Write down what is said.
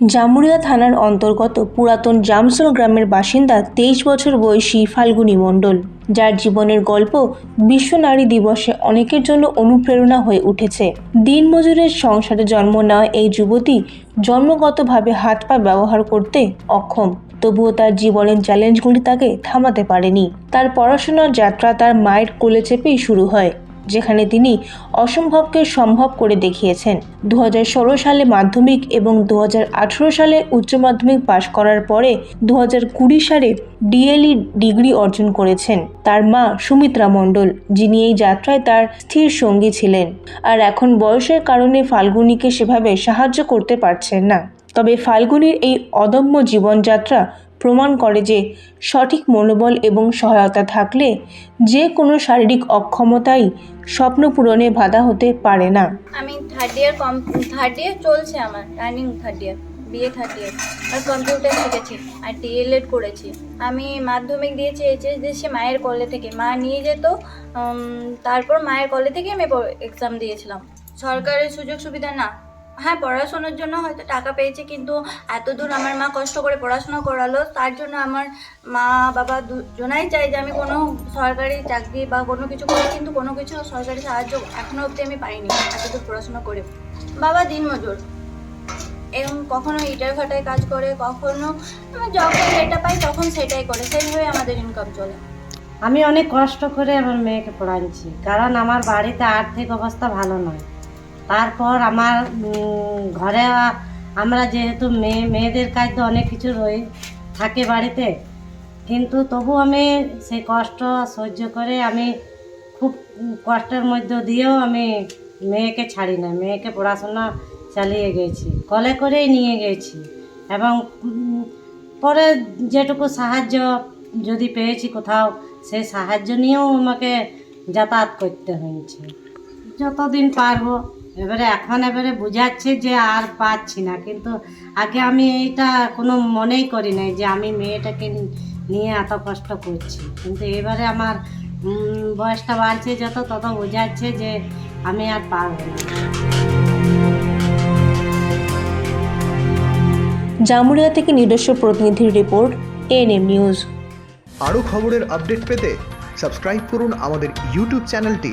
জামুরিয়া থানার অন্তর্গত পুরাতন জামসল গ্রামের বাসিন্দা তেইশ বছর বয়সী ফাল্গুনী মণ্ডল, যার জীবনের গল্প বিশ্ব নারী দিবসে অনেকের জন্য অনুপ্রেরণা হয়ে উঠেছে। দিনমজুরের সংসারে জন্ম নেওয়া এই যুবতী জন্মগতভাবে হাত পা ব্যবহার করতে অক্ষম, তবুও তার জীবনের চ্যালেঞ্জগুলি তাকে থামাতে পারেনি। তার পড়াশোনার যাত্রা তার মায়ের কোলে চেপেই শুরু হয়। যেখানে তিনি অসম্ভবকে সম্ভব করে দেখিয়েছেন। দু হাজার ষোলো সালে মাধ্যমিক এবং দু হাজার আঠারো সালে উচ্চ মাধ্যমিক পাশ করার পরে দু হাজার কুড়ি সালে ডিএলই ডিগ্রি অর্জন করেছেন তার মা সুমিত্রা মণ্ডল, যিনি এই যাত্রায় তার স্থির সঙ্গী ছিলেন। আর এখন বয়সের কারণে ফাল্গুনিকে সেভাবে সাহায্য করতে পারছেন না। তবে ফাল্গুনির এই অদম্য জীবনযাত্রা প্রমাণ করে যে সঠিক মনোবল এবং সহায়তা থাকলে যে কোনো শারীরিক অক্ষমতাই স্বপ্ন পূরণে বাধা হতে পারে না। আমি থার্ড ইয়ার কম থার্ড ইয়ার চলছে আমার running third year BA third year আর কম্পিউটার শিখেছি, আর ডিএলএড করেছি। আমি মাধ্যমিক দিয়েছি এইচএস দিয়েছি মায়ের কলে থেকে। মা নিয়ে যেত তারপর মায়ের কলে থেকে আমি এক্সাম দিয়েছিলাম। সরকারের সুযোগ সুবিধা না হ্যাঁ পড়াশোনার জন্য হয়তো টাকা পেয়েছি, কিন্তু এত দূর আমার মা কষ্ট করে পড়াশোনা করালো, তার জন্য আমার মা বাবা দুজনাই চাই যে আমি কোনো সরকারি চাকরি বা কোনো কিছু করি, কিন্তু কোনো কিছু সরকারি সাহায্য এখনও অবধি আমি পাইনি এত দূর পড়াশোনা করে। বাবা দিনমজুর এবং কখনো ইটার ভাটায় কাজ করে, কখনো যখন যেটা পাই তখন সেটাই করে, সেইভাবে আমাদের ইনকাম চলে। আমি অনেক কষ্ট করে আমার মেয়েকে পড়াচ্ছি কারণ আমার বাড়িতে আর্থিক অবস্থা ভালো নয়। তারপর আমার ঘরে, আমরা যেহেতু মেয়ে, মেয়েদের কাজ তো অনেক কিছু রয়ে থাকে বাড়িতে, কিন্তু তবু আমি সেই কষ্ট সহ্য করে আমি খুব কষ্টের মধ্য দিয়েও আমি মেয়েকে ছাড়ি না, মেয়েকে পড়াশোনা চালিয়ে গেছি, কলে করেই নিয়ে গেছি এবং পরে যেটুকু সাহায্য যদি পেয়েছি কোথাও, সেই সাহায্য নিয়েও আমাকে যাতায়াত করতে হয়েছে। যতদিন পারব এবারে এখন এবারে বুঝাচ্ছে যে আর পাচ্ছি না। কিন্তু আগে আমি এইটা কোনো মনেই করি নাই যে আমি মেয়েটাকে নিয়ে এত কষ্ট করছি। কিন্তু এবারে আমার বয়সটা বাড়ছে যত তত বোঝাচ্ছে যে আমি আর পারব না। জামুরিয়া থেকে নিজস্ব প্রতিনিধির রিপোর্ট এএনএম নিউজ আরও খবরের আপডেট পেতে সাবস্ক্রাইব করুন আমাদের ইউটিউব চ্যানেলটি।